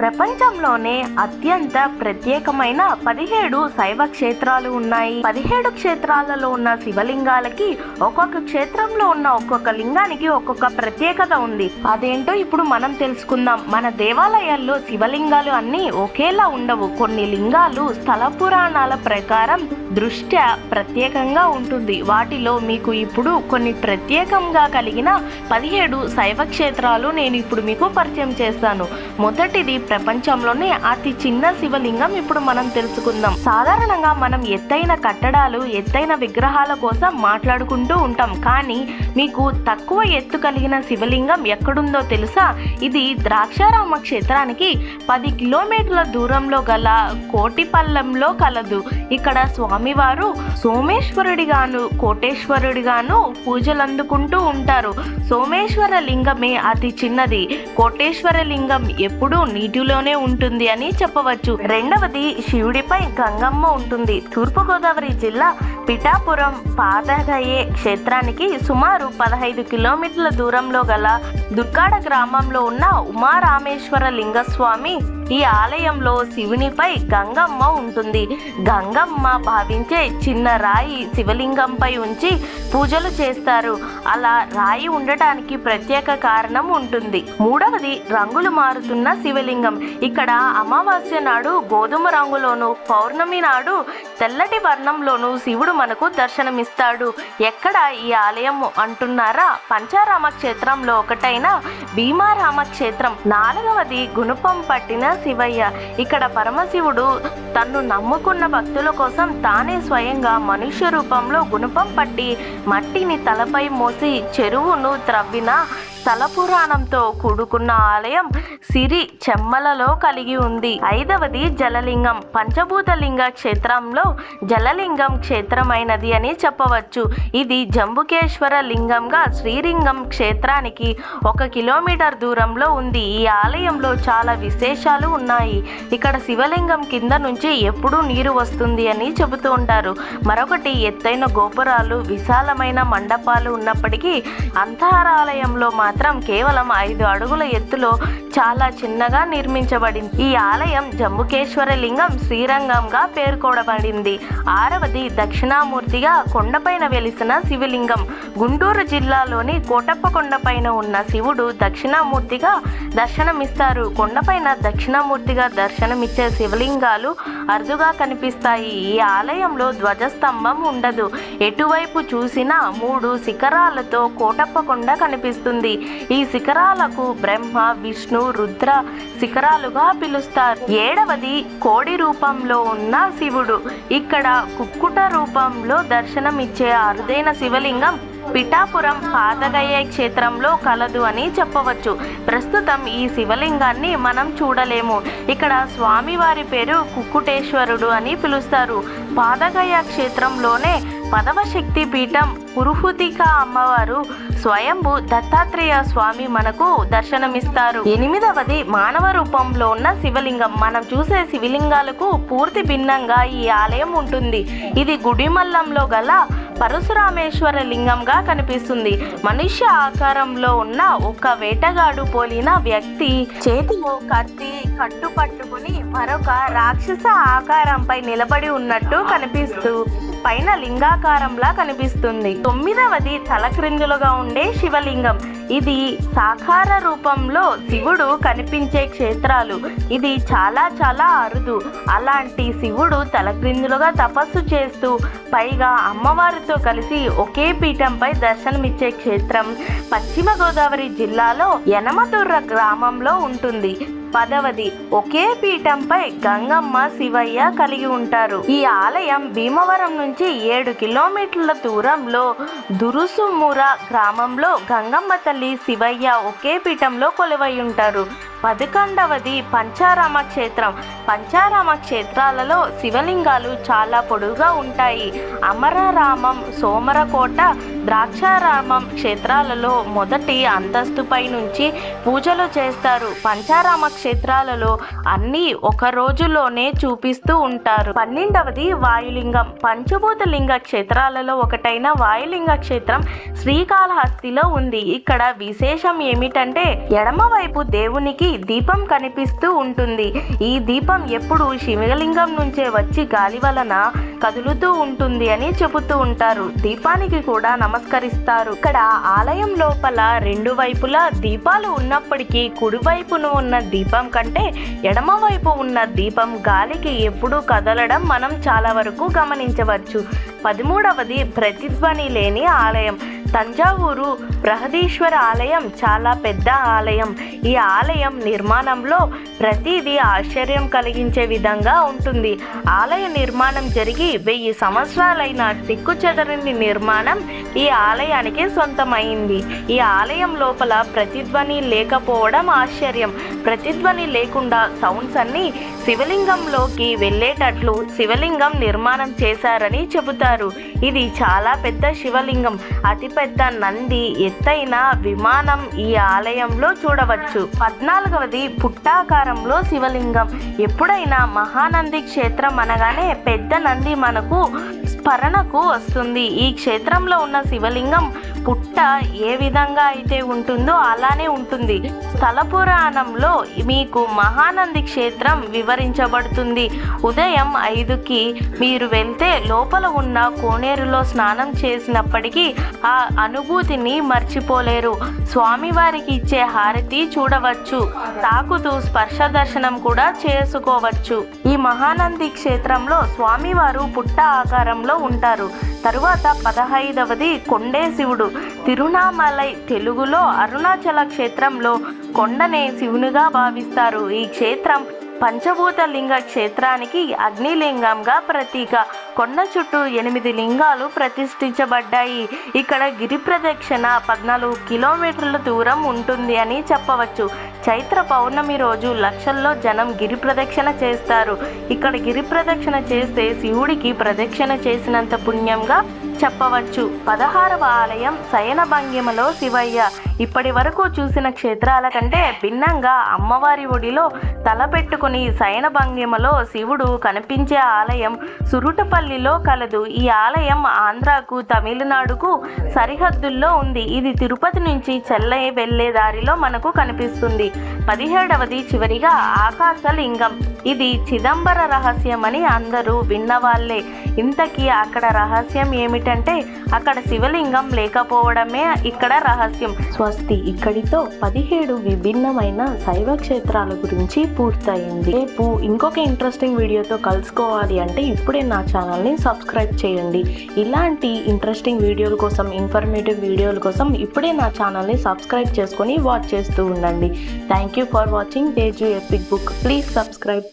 ప్రపంచంలోనే అత్యంత ప్రత్యేకమైన పదిహేడు శైవ క్షేత్రాలు ఉన్నాయి. పదిహేడు క్షేత్రాలలో ఉన్న శివలింగాలకి ఒక్కొక్క క్షేత్రంలో ఉన్న ఒక్కొక్క లింగానికి ఒక్కొక్క ప్రత్యేకత ఉంది. అదేంటో ఇప్పుడు మనం తెలుసుకుందాం. మన దేవాలయాల్లో శివలింగాలు అన్నీ ఒకేలా ఉండవు. కొన్ని లింగాలు స్థల పురాణాల ప్రకారం దృష్ట్యా ప్రత్యేకంగా ఉంటుంది. వాటిలో మీకు ఇప్పుడు కొన్ని ప్రత్యేకంగా కలిగిన పదిహేడు శైవ క్షేత్రాలు నేను ఇప్పుడు మీకు పరిచయం చేస్తాను. మొదటిది ప్రపంచంలోనే అతి చిన్న శివలింగం ఇప్పుడు మనం తెలుసుకుందాం. సాధారణంగా మనం ఎత్తైన కట్టడాలు ఎత్తైన విగ్రహాల కోసం మాట్లాడుకుంటూ ఉంటాం. కానీ మీకు తక్కువ ఎత్తు కలిగిన శివలింగం ఎక్కడుందో తెలుసా? ఇది ద్రాక్షారామ క్షేత్రానికి పది కిలోమీటర్ల దూరంలో గల కోటిపల్లంలో కలదు. ఇక్కడ స్వామివారు సోమేశ్వరుడిగాను కోటేశ్వరుడిగాను పూజలు అందుకుంటూ ఉంటారు. సోమేశ్వర లింగమే అతి చిన్నది. కోటేశ్వర లింగం ఎప్పుడూ నీటి మధ్యలోనే ఉంటుంది అని చెప్పవచ్చు. రెండవది శివుడిపై గంగమ్మ ఉంటుంది. తూర్పుగోదావరి జిల్లా పిఠాపురం పాదగయే క్షేత్రానికి సుమారు పదహైదు కిలోమీటర్ల దూరంలో గల దుర్గాడ గ్రామంలో ఉన్న ఉమారామేశ్వర లింగస్వామి ఈ ఆలయంలో శివునిపై గంగమ్మ ఉంటుంది. గంగమ్మ భావించే చిన్న రాయి శివలింగంపై ఉంచి పూజలు చేస్తారు. అలా రాయి ఉండటానికి ప్రత్యేక కారణం ఉంటుంది. మూడవది రంగులు మారుతున్న శివలింగం. ఇక్కడ అమావాస్య నాడు గోధుమ రంగులోను పౌర్ణమి నాడు తెల్లటి వర్ణంలోను శివుడు మనకు దర్శనమిస్తాడు. ఎక్కడ ఈ ఆలయం అంటున్నారా? పంచారామ క్షేత్రంలో ఒకటైన భీమారామ క్షేత్రం నాలుగవది గుణపం పట్టిన శివయ్య. ఇక్కడ పరమశివుడు తన్ను నమ్ముకున్న భక్తుల కోసం తానే స్వయంగా మనుష్య రూపంలో గుణపం పట్టి మట్టిని తలపై మోసి చెరువును త్రవ్విన స్థల పురాణంతో కూడుకున్న ఆలయం సిరి చెమ్మలలో కలిగి ఉంది. ఐదవది జలలింగం. పంచభూతలింగ క్షేత్రంలో జలలింగం క్షేత్రమైనది అని చెప్పవచ్చు. ఇది జంబుకేశ్వర లింగంగా శ్రీలింగం క్షేత్రానికి ఒక కిలోమీటర్ దూరంలో ఉంది. ఈ ఆలయంలో చాలా విశేషాలు ఉన్నాయి. ఇక్కడ శివలింగం కింద నుంచి ఎప్పుడూ నీరు వస్తుంది అని చెబుతూ ఉంటారు. మరొకటి ఎత్తైన గోపురాలు విశాలమైన మండపాలు ఉన్నప్పటికీ అంతరాలయంలో మాత్రం కేవలం ఐదు అడుగుల ఎత్తులో చాలా చిన్నగా నిర్మించబడింది. ఈ ఆలయం జంబుకేశ్వర లింగం శ్రీరంగంగా పేర్కొనబడింది. ఆరవది దక్షిణామూర్తిగా కొండపైన వెలిసిన శివలింగం. గుంటూరు జిల్లాలోని కోటప్ప కొండపైన ఉన్న శివుడు దక్షిణామూర్తిగా దర్శనమిస్తారు. కొండపైన దక్షిణామూర్తిగా దర్శనమిచ్చే శివలింగాలు అరుదుగా కనిపిస్తాయి. ఈ ఆలయంలో ధ్వజస్తంభం ఉండదు. ఎటువైపు చూసినా మూడు శిఖరాలతో కోటప్ప కొండ కనిపిస్తుంది. ఈ శిఖరాలకు బ్రహ్మ విష్ణు రుద్ర శిఖరాలుగా పిలుస్తారు. ఏడవది కోడి రూపంలో ఉన్న శివుడు. ఇక్కడ కుక్కుట రూపంలో దర్శనమిచ్చే అరుదైన శివలింగం పిఠాపురం పాతగయ్య క్షేత్రంలో కలదు అని చెప్పవచ్చు. ప్రస్తుతం ఈ శివలింగాన్ని మనం చూడలేము. ఇక్కడ స్వామివారి పేరు కుక్కుటేశ్వరుడు అని పిలుస్తారు. పాదగయ్య క్షేత్రంలోనే పదవ శక్తి పీఠం పురుహుతిక అమ్మవారు స్వయంభు దత్తాత్రేయ స్వామి మనకు దర్శనమిస్తారు. ఎనిమిదవది మానవ రూపంలో ఉన్న శివలింగం. మనం చూసే శివలింగాలకు పూర్తి భిన్నంగా ఈ ఆలయం ఉంటుంది. ఇది గుడిమల్లంలో గల పరశురామేశ్వర లింగంగా కనిపిస్తుంది. మనుష్య ఆకారంలో ఉన్న ఒక వేటగాడు పోలిన వ్యక్తి చేతిలో కత్తి కట్టు పట్టుకుని మరొక రాక్షస ఆకారంపై నిలబడి ఉన్నట్టు కనిపిస్తూ పైన లింగాకారంలా కనిపిస్తుంది. తొమ్మిదవది తలక్రిందులుగా ఉండే శివలింగం. ఇది సాకార రూపంలో శివుడు కనిపించే క్షేత్రాలు. ఇది చాలా చాలా అరుదు. అలాంటి శివుడు తలక్రిందులుగా తపస్సు చేస్తూ పైగా అమ్మవారితో కలిసి ఒకే పీఠంపై దర్శనమిచ్చే క్షేత్రం పశ్చిమ గోదావరి జిల్లాలో యనమతుర్ర గ్రామంలో ఉంటుంది. పదవది ఒకే పీఠంపై గంగమ్మ శివయ్య కలిగి ఉంటారు. ఈ ఆలయం భీమవరం నుంచి ఏడు కిలోమీటర్ల దూరంలో దురుసుముర గ్రామంలో గంగమ్మ తల్లి శివయ్య ఒకే పీఠంలో కొలువై ఉంటారు. పదకొండవది పంచారామ క్షేత్రం. పంచారామ క్షేత్రాలలో శివలింగాలు చాలా పొడుగా ఉంటాయి. అమరారామం సోమరకోట ద్రాక్షారామం క్షేత్రాలలో మొదటి అంతస్తుపై నుంచి పూజలు చేస్తారు. పంచారామ క్షేత్రాలలో అన్నీ ఒక రోజులోనే చూపిస్తూ ఉంటారు. పన్నెండవది వాయులింగం. పంచభూత లింగ క్షేత్రాలలో ఒకటైన వాయులింగ క్షేత్రం శ్రీకాళహస్తిలో ఉంది. ఇక్కడ విశేషం ఏమిటంటే ఎడమవైపు దేవునికి దీపం కనిపిస్తూ ఉంటుంది. ఈ దీపం ఎప్పుడు శివలింగం నుంచే వచ్చి గాలి వలన కదులుతూ ఉంటుంది అని చెబుతూ ఉంటారు. దీపానికి కూడా నమస్కరిస్తారు. ఇక్కడ ఆలయం లోపల రెండు వైపులా దీపాలు ఉన్నప్పటికీ కుడివైపున ఉన్న దీపం కంటే ఎడమ వైపు ఉన్న దీపం గాలికి ఎప్పుడూ కదలడం మనం చాలా వరకు గమనించవచ్చు. పదమూడవది ప్రతిధ్వని లేని ఆలయం. తంజావూరు బృహదీశ్వర ఆలయం చాలా పెద్ద ఆలయం. ఈ ఆలయం నిర్మాణంలో ప్రతిదీ ఆశ్చర్యం కలిగించే విధంగా ఉంటుంది. ఆలయ నిర్మాణం జరిగి వెయ్యి సంవత్సరాలైన దిక్కు చెదరని నిర్మాణం ఈ ఆలయానికి సొంతమైంది. ఈ ఆలయం లోపల ప్రతిధ్వని లేకపోవడం ఆశ్చర్యం. ప్రతిధ్వని లేకుండా సౌండ్స్ అన్ని శివలింగంలోకి వెళ్ళేటట్లు శివలింగం నిర్మాణం చేశారని చెబుతారు. ఇది చాలా పెద్ద శివలింగం. అతిపెద్ద పెద్ద నంది ఎత్తైన విమానం ఈ ఆలయంలో చూడవచ్చు. పద్నాలుగవది పుట్టాకారంలో శివలింగం. ఎప్పుడైనా మహానంది క్షేత్రం అనగానే పెద్ద నంది మనకు స్మరణకు వస్తుంది. ఈ క్షేత్రంలో ఉన్న శివలింగం పుట్ట ఏ విధంగా అయితే ఉంటుందో అలానే ఉంటుంది. స్థల పురాణంలో మీకు మహానంది క్షేత్రం వివరించబడుతుంది. ఉదయం ఐదుకి మీరు వెళ్తే లోపల ఉన్న కోనేరులో స్నానం చేసినప్పటికీ ఆ అనుభూతిని మర్చిపోలేరు. స్వామివారికి ఇచ్చే హారతి చూడవచ్చు. తాకుతూ స్పర్శ దర్శనం కూడా చేసుకోవచ్చు. ఈ మహానంది క్షేత్రంలో స్వామివారు పుట్ట ఆకారంలో ఉంటారు. తరువాత పదహైదవది కొండే శివుడు తిరునామలై తెలుగులో అరుణాచల క్షేత్రంలో కొండనే శివునిగా భావిస్తారు. ఈ క్షేత్రం పంచభూత లింగ క్షేత్రానికి అగ్నిలింగంగా ప్రతీక. కొండ చుట్టూ ఎనిమిది లింగాలు ప్రతిష్ఠించబడ్డాయి. ఇక్కడ గిరి ప్రదక్షిణ పద్నాలుగు కిలోమీటర్ల దూరం ఉంటుంది అని చెప్పవచ్చు. చైత్ర పౌర్ణమి రోజు లక్షల్లో జనం గిరి ప్రదక్షిణ చేస్తారు. ఇక్కడ గిరి ప్రదక్షిణ చేస్తే శివుడికి ప్రదక్షిణ చేసినంత పుణ్యంగా చెప్పవచ్చు. పదహారవ ఆలయం శయన భంగిమలో శివయ్య. ఇప్పటి వరకు చూసిన క్షేత్రాల కంటే భిన్నంగా అమ్మవారి ఒడిలో తలపెట్టుకుని శయన భంగిమలో శివుడు కనిపించే ఆలయం సురుటపల్లిలో కలదు. ఈ ఆలయం ఆంధ్రాకు తమిళనాడుకు సరిహద్దుల్లో ఉంది. ఇది తిరుపతి నుంచి చెల్లై వెళ్ళే దారిలో మనకు కనిపిస్తుంది. పదిహేడవది చివరిగా ఆకాశలింగం. ఇది చిదంబర రహస్యం అని అందరూ విన్నవాళ్ళే ఇంతకీ అక్కడ రహస్యం ఏమిటంటే అక్కడ శివలింగం లేకపోవడమే ఇక్కడ రహస్యం. స్వస్తి ఇక్కడితో పదిహేడు విభిన్నమైన శైవ క్షేత్రాల గురించి పూర్తయింది. రేపు ఇంకొక ఇంట్రెస్టింగ్ వీడియోతో కలుసుకోవాలి అంటే ఇప్పుడే నా ఛానల్ని సబ్స్క్రైబ్ చేయండి. ఇలాంటి ఇంట్రెస్టింగ్ వీడియోల కోసం ఇన్ఫర్మేటివ్ వీడియోల కోసం ఇప్పుడే నా ఛానల్ని సబ్స్క్రైబ్ చేసుకొని వాచ్ చేస్తూ ఉండండి. Thank you for watching Teju epic book please subscribe